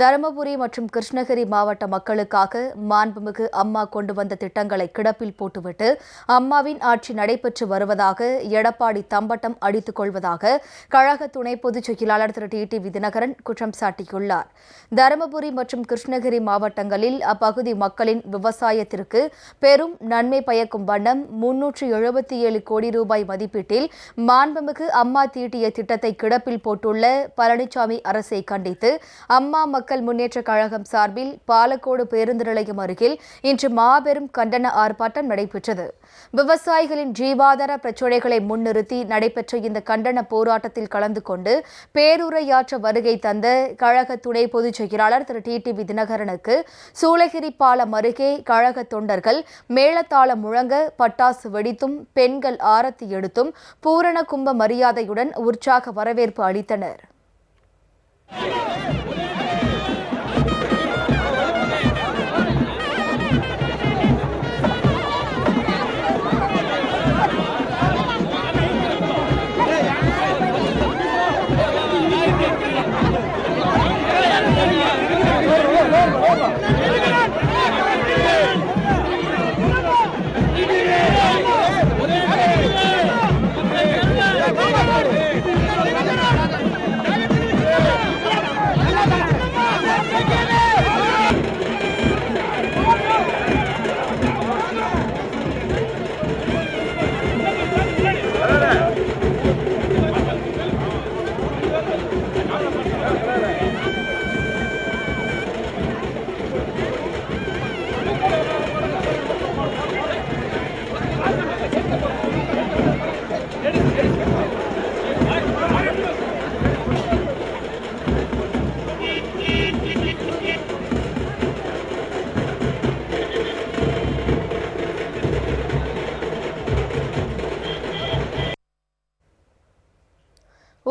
தருமபுரி மற்றும் கிருஷ்ணகிரி மாவட்ட மக்களுக்காக மாண்புமிகு அம்மா கொண்டு வந்த திட்டங்களை கிடப்பில் போட்டுவிட்டு அம்மாவின் ஆட்சி நடைபெற்று வருவதாக எடப்பாடி தம்பட்டம் அடித்துக் கொள்வதாக கழக துணை பொதுச் செயலாளர் திரு டி டி தினகரன் குற்றம் சாட்டியுள்ளார். தருமபுரி மற்றும் கிருஷ்ணகிரி மாவட்டங்களில் அப்பகுதி மக்களின் விவசாயத்திற்கு பெரும் நன்மை பயக்கும் வண்ணம் முன்னூற்று எழுபத்தி ஏழு கோடி ரூபாய் மதிப்பீட்டில் மாண்புமிகு அம்மா தீட்டிய திட்டத்தை கிடப்பில் போட்டுள்ள பழனிசாமி அரசை கண்டித்து அம்மா மக்கள் முன்னேற்றக் கழகம் சார்பில் பாலக்கோடு பேருந்து நிலையம் அருகில் இன்று மாபெரும் கண்டன ஆர்ப்பாட்டம் நடைபெற்றது. விவசாயிகளின் ஜீவாதார பிரச்சினைகளை முன்னிறுத்தி நடைபெற்ற இந்த கண்டன போராட்டத்தில் கலந்து கொண்டு பேருரையாற்ற வருகை தந்த கழக துணை பொதுச் செயலாளர் திரு. டி. டி. தினகரனுக்கு சூளகிரி பாலம் அருகே கழக தொண்டர்கள் மேளத்தாளம் முழங்க பட்டாசு வெடித்தும் பெண்கள் ஆரத்தி எடுத்தும் பூரண கும்ப மரியாதையுடன் உற்சாக வரவேற்பு அளித்தனர்.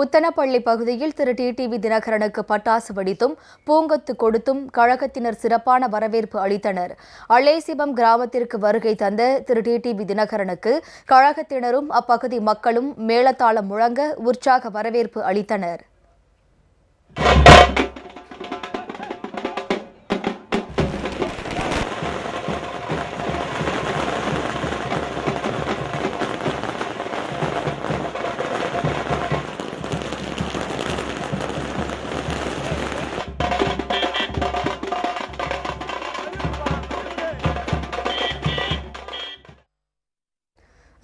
உத்தனப்பள்ளி பகுதியில் திரு. டிடிவி தினகரனுக்கு பட்டாசு வெடித்தும் பூங்கொத்து கொடுத்தும் கழகத்தினர் சிறப்பான வரவேற்பு அளித்தனர். அலேசிபம் கிராமத்திற்கு வருகை தந்த திரு. டிடிவி தினகரனுக்கு கழகத்தினரும் அப்பகுதி மக்களும் மேளதாளம் முழங்க உற்சாக வரவேற்பு அளித்தனர்.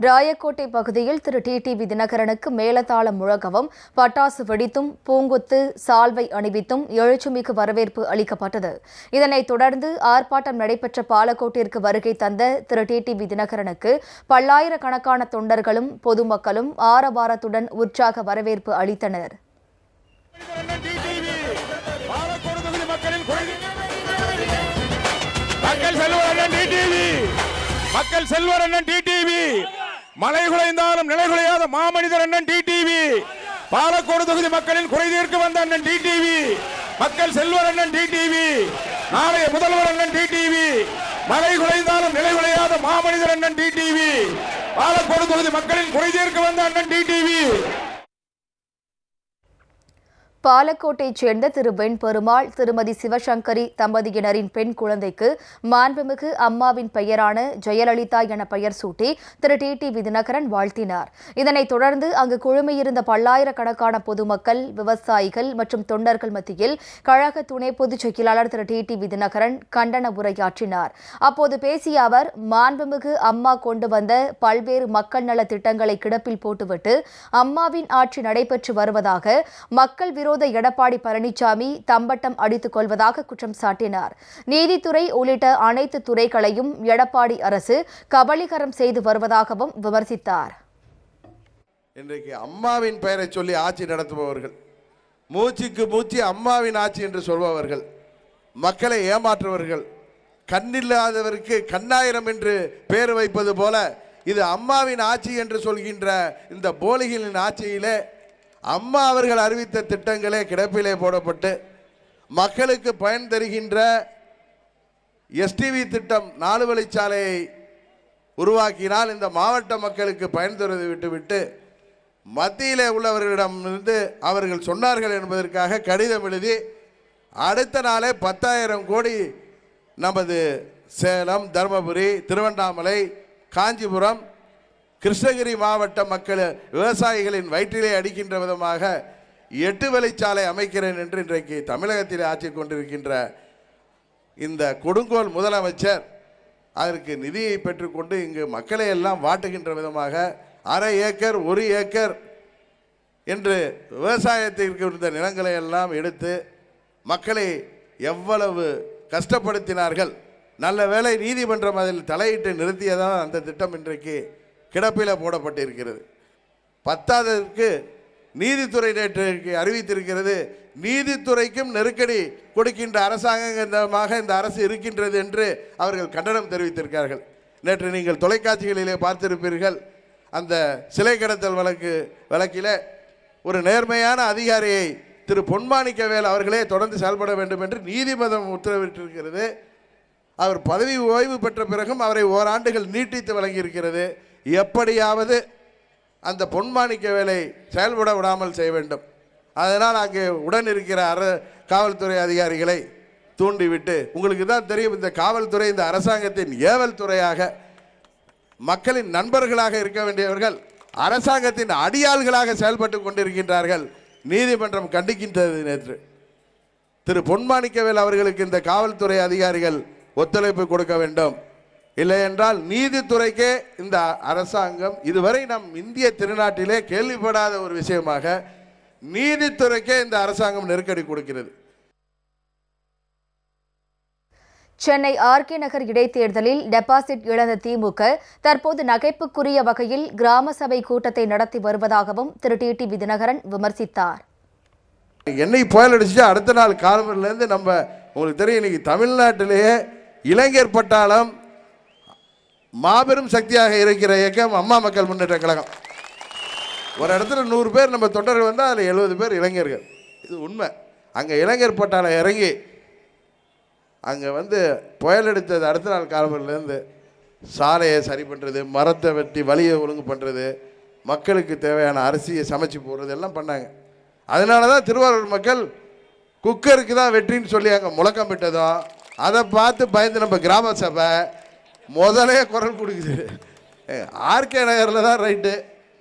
ராயக்கோட்டை பகுதியில் திரு. டிடிவி தினகரனுக்கு மேலதாளம் முழங்கவும் பட்டாசு வெடித்தும் பூங்கொத்து சால்வை அணிவித்தும் எழுச்சிமிகு வரவேற்பு அளிக்கப்பட்டது. இதனைத் தொடர்ந்து ஆர்ப்பாட்டம் நடைபெற்ற பாலக்கோட்டிற்கு வருகை தந்த திரு. டிடிவி தினகரனுக்கு பல்லாயிரக்கணக்கான தொண்டர்களும் பொதுமக்களும் ஆரவாரத்துடன் உற்சாக வரவேற்பு அளித்தனர். மக்கள் செல்வரண்ணன் டிடிவி மக்கள் செல்வரண்ணன் டிடிவி மலை குலைந்தாலும் நிலை குலையாத மாமனிதர் அண்ணன் டிடிவி. பாலக்கோடு தொகுதி மக்களின் குறை தீர்க்க வந்த அண்ணன் டிடிவி. மக்கள் செல்வர் அண்ணன் டிடிவி. நாளைய முதல்வர் அண்ணன் டிடிவி. மலை குலைந்தாலும் நிலை குலையாத மாமனிதர் அண்ணன் டிடிவி. பாலக்கோடு தொகுதி மக்களின் குறை தீர்க்க வந்த அண்ணன் டிடிவி. பாலக்கோட்டைச் சேர்ந்த திரு வெண்பெருமாள் திருமதி சிவசங்கரி தம்பதியினரின் பெண் குழந்தைக்கு மாண்புமிகு அம்மாவின் பெயரான ஜெயலலிதா என பெயர் சூட்டி திரு டி. டி. தினகரன் வாழ்த்தினார். இதனைத் தொடர்ந்து அங்கு குழுமியிருந்த பல்லாயிரக்கணக்கான பொதுமக்கள் விவசாயிகள் மற்றும் தொண்டர்கள் மத்தியில் கழக துணை பொதுச் செயலாளர் திரு டி. டி. தினகரன் கண்டன உரையாற்றினார். அப்போது பேசிய அவர் மாண்புமிகு அம்மா கொண்டு வந்த பல்வேறு மக்கள் நல திட்டங்களை கிடப்பில் போட்டுவிட்டு அம்மாவின் ஆட்சி நடைபெற்று வருவதாக மக்கள் விரோத எடப்பாடி பழனிசாமி தம்பட்டம் அடித்துக் கொள்வதாக குற்றம் சாட்டினார். நீதித்துறை உள்ளிட்ட அனைத்து துறைகளையும் எடப்பாடி அரசு கபலீகரம் செய்து வருவதாகவும் விமர்சித்தார். இன்றைக்கு அம்மாவின் பெயரை சொல்லி ஆட்சி நடத்துபவர்கள் மூச்சுக்கு மூச்சு அம்மாவின் ஆட்சி என்று சொல்பவர்கள் மக்களை ஏமாற்றுவர்கள் கண்ணில்லாதவருக்கு கண்ணாயிரம் என்று பெயர் வைப்பது போல இது அம்மாவின் ஆட்சி என்று சொல்கின்ற இந்த போலிகளின் ஆட்சியிலே அம்மா அவர்கள் அறிவித்த திட்டங்களே கிடப்பிலே போடப்பட்டு மக்களுக்கு பயன் தருகின்ற எஸ்டிவி திட்டம் நாலு வழிச்சாலையை உருவாக்கினால் இந்த மாவட்ட மக்களுக்கு பயன் தருவதை விட்டுவிட்டு மத்தியிலே உள்ளவர்களிடமிருந்து அவர்கள் சொன்னார்கள் என்பதற்காக கடிதம் எழுதி அடுத்த நாளே பத்தாயிரம் கோடி நமது சேலம் தருமபுரி திருவண்ணாமலை காஞ்சிபுரம் கிருஷ்ணகிரி மாவட்ட மக்கள் விவசாயிகளின் வயிற்றிலே அடிக்கின்ற விதமாக எட்டு வழிச்சாலை அமைக்கிறேன் என்று இன்றைக்கு தமிழகத்தில் ஆட்சி கொண்டிருக்கின்ற இந்த கொடுங்கோல் முதலமைச்சர் அதற்கு நிதியை பெற்றுக்கொண்டு இங்கு மக்களை எல்லாம் வாட்டுகின்ற விதமாக அரை ஏக்கர் ஒரு ஏக்கர் என்று விவசாயத்திற்கு இருந்த நிலங்களை எல்லாம் எடுத்து மக்களை எவ்வளவு கஷ்டப்படுத்தினார்கள். நல்ல வேளை நீதிமன்றம் அதில் தலையிட்டு நிறுத்தியதால் அந்த திட்டம் இன்றைக்கு கிடப்பில் போடப்பட்டிருக்கிறது. பத்தாததற்கு நீதித்துறை நேற்று அறிவித்திருக்கிறது நீதித்துறைக்கும் நெருக்கடி கொடுக்கின்ற அரசாங்கமாக இந்த அரசு இருக்கின்றது என்று அவர்கள் கண்டனம் தெரிவித்திருக்கிறார்கள். நேற்று நீங்கள் தொலைக்காட்சிகளிலே பார்த்திருப்பீர்கள் அந்த சிலை கடத்தல் வழக்கு வழக்கில் ஒரு நேர்மையான அதிகாரியை திரு பொன்மாணிக்கவேல் அவர்களே தொடர்ந்து செயல்பட வேண்டும் என்று நீதிமன்றம் உத்தரவிட்டிருக்கிறது. அவர் பதவி ஓய்வு பெற்ற பிறகும் அவரை ஓராண்டுகள் நீட்டித்து வழங்கியிருக்கிறது. எப்படியாவது அந்த பொன்மாணிக்க வேலை செயல்பட விடாமல் செய்ய வேண்டும். அதனால் அங்கே உடன் இருக்கிற அர காவல்துறை அதிகாரிகளை தூண்டிவிட்டு உங்களுக்கு தான் தெரியும் இந்த காவல்துறை இந்த அரசாங்கத்தின் ஏவல் துறையாக மக்களின் நண்பர்களாக இருக்க வேண்டியவர்கள் அரசாங்கத்தின் அடியாள்களாக செயல்பட்டு கொண்டிருக்கின்றார்கள். நீதிமன்றம் கண்டிக்கின்றது நேற்று. திரு பொன்மாணிக்கவேல் அவர்களுக்கு இந்த காவல்துறை அதிகாரிகள் ஒத்துழைப்பு கொடுக்க வேண்டும். இல்லை என்றால் நீதித்துறைக்கே இந்த அரசாங்கம் இதுவரை நம் இந்திய திருநாட்டிலே கேள்விப்படாத ஒரு விஷயமாக நீதித்துறைக்கே இந்த அரசாங்கம் நெருக்கடி கொடுக்கிறது. சென்னை ஆர்கே நகர் இடைத்தேர்தலில் டெபாசிட் இழந்த திமுக தற்போது நகைப்புக்குரிய வகையில் கிராம சபை கூட்டத்தை நடத்தி வருவதாகவும் திரு டிடிவி தினகரன் விமர்சித்தார். என்னைக்கு புயல் அடிச்சுட்டு அடுத்த நாள் காலம்பரிலேருந்து நம்ம உங்களுக்கு தெரியும் இன்னைக்கு தமிழ்நாட்டிலேயே இளைஞர் பட்டாளம் மாபெரும் சக்தியாக இருக்கிற இயக்கம் அம்மா மக்கள் முன்னேற்ற கழகம். ஒரு இடத்துல நூறு பேர் நம்ம தொண்டர்கள் வந்தால் அதில் எழுபது பேர் இளைஞர்கள். இது உண்மை. அங்கே இளைஞர் பட்டாளம் இறங்கி அங்கே வந்து புயல் எடுத்தது அடுத்த நாள் காலம்பரிலேருந்து சாலையை சரி பண்ணுறது மரத்தை வெட்டி வழியை ஒழுங்கு பண்ணுறது மக்களுக்கு தேவையான அரிசியை சமைச்சு போடுறது எல்லாம் பண்ணாங்க. அதனால தான் திருவாரூர் மக்கள் குக்கருக்கு தான் வெற்றின்னு சொல்லி அங்கே முழக்கம் விட்டதும் அதை பார்த்து பயந்து நம்ம கிராம சபை முதலே குரல் கொடுக்குது. ஆர்கே நகரில் தான் ரைட்டு.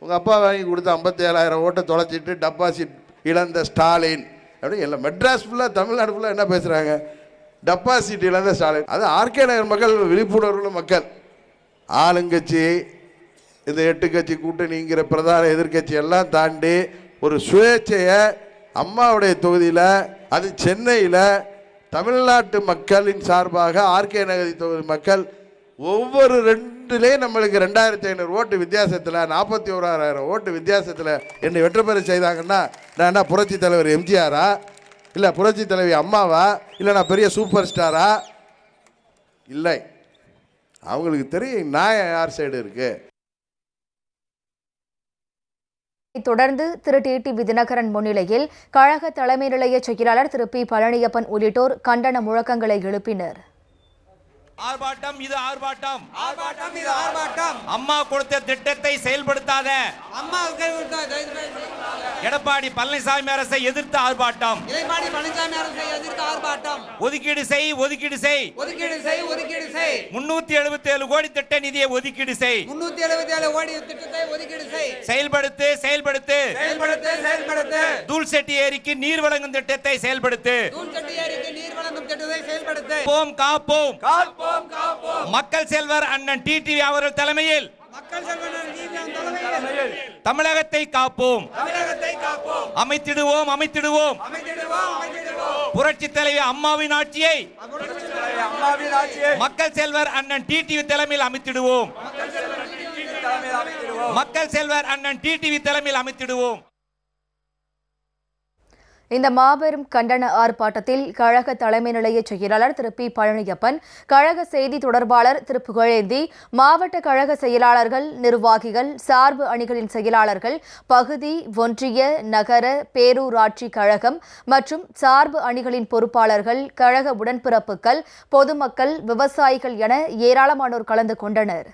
உங்கள் அப்பா வாங்கி கொடுத்த ஐம்பத்தி ஏழாயிரம் ஓட்டை தொலைச்சிட்டு டெபாசிட் இழந்த ஸ்டாலின். அப்படின்னு எல்லாம் மெட்ராஸ் ஃபுல்லாக தமிழ்நாடு ஃபுல்லாக என்ன பேசுகிறாங்க டெபாசிட் இழந்த ஸ்டாலின். அது ஆர்கே நகர் மக்கள் விழிப்புணர்வுள்ள மக்கள். ஆளுங்கட்சி இந்த எட்டு கட்சி கூட்டணிங்கிற பிரதான எதிர்க்கட்சி எல்லாம் தாண்டி ஒரு சுயேட்சையை அம்மாவுடைய தொகுதியில் அது சென்னையில் தமிழ்நாட்டு மக்களின் சார்பாக ஆர்கே நகரி தொகுதி மக்கள் ஒவ்வொரு ரெண்டுலேயும் நம்மளுக்கு ரெண்டாயிரத்தி ஐநூறு ஓட்டு வித்தியாசத்தில் நாற்பத்தி ஓராயிரம் ஓட்டு வித்தியாசத்தில் என்னை வெற்றி பெற செய்தாங்கன்னா நான் என்ன புரட்சி தலைவர் எம்ஜிஆரா? இல்லை புரட்சி தலைவி அம்மாவா? இல்லை நான் பெரிய சூப்பர் ஸ்டாரா? இல்லை. அவங்களுக்கு தெரியும் நியாயம் யார் சைடு இருக்குது தொடர்ந்து திரு. டிடிவி தினகரன் முன்னிலையில் கழக தலைமை நிலைய செயலாளர் திரு. பி. பழனியப்பன் உள்ளிட்டோர் கண்டன முழக்கங்களை எழுப்பினர். ஆர்ப்பாட்டம் இது ஆர்ப்பாட்டம். ஆர்ப்பாட்டம் இது ஆர்ப்பாட்டம். அம்மா கொடுத்த திட்டத்தை செயல்படுத்தாத அம்மா எடப்பாடி பழனிசாமி அரசை எதிர்த்து ஆர்ப்பாட்டம். இளைப்பாடி பழனிசாமி அரசை எதிர்த்து ஆர்ப்பாட்டம். ஒதுக்கீடு செய் ஒதுக்கீடு செய். ஒதுக்கீடு செய் ஒதுக்கீடு செய். முன்னூத்தி எழுபத்தி ஏழு கோடி திட்ட நிதியை ஒதுக்கீடு செய். முன்னூத்தி எழுபத்தி ஏழு கோடி திட்டத்தை ஒதுக்கீடு செய். செயல்படுத்து செயல்படுத்து. செயல்படுத்து செயல்படுத்து. தூள் செட்டி ஏரிக்கு நீர் வழங்கும் திட்டத்தை செயல்படுத்து. தூள் சட்டி திட்டத்தை செயல்படுத்து. போம் காப்போம். காப்போம் காப்போம். மக்கள் செல்வர் அண்ணன் டிடிவி அவர்கள் தலைமையில். மக்கள் தமிழகத்தை காப்போம். தமிழகத்தை காப்போம். அமைத்திடுவோம் அமைத்திடுவோம். புரட்சி தலைவி அம்மாவின் ஆட்சியை. மக்கள் செல்வர் அண்ணன் டிடிவி தலைமையில் அமைத்திடுவோம். மக்கள் செல்வர் அண்ணன் டிடிவி தலைமையில் அமைத்திடுவோம். இந்த மாபெரும் கண்டன ஆர்ப்பாட்டத்தில் கழக தலைமை நிலைய செயலாளர் திரு பி பழனியப்பன் கழக செய்தி தொடர்பாளர் திரு புகழேந்தி மாவட்ட கழக செயலாளர்கள் நிர்வாகிகள் சார்பு அணிகளின் செயலாளர்கள் பகுதி ஒன்றிய நகர பேரூராட்சி கழகம் மற்றும் சார்பு அணிகளின் பொறுப்பாளர்கள் கழக உடன்பிறப்புகள் பொதுமக்கள் விவசாயிகள் என ஏராளமானோர் கலந்து கொண்டனர்.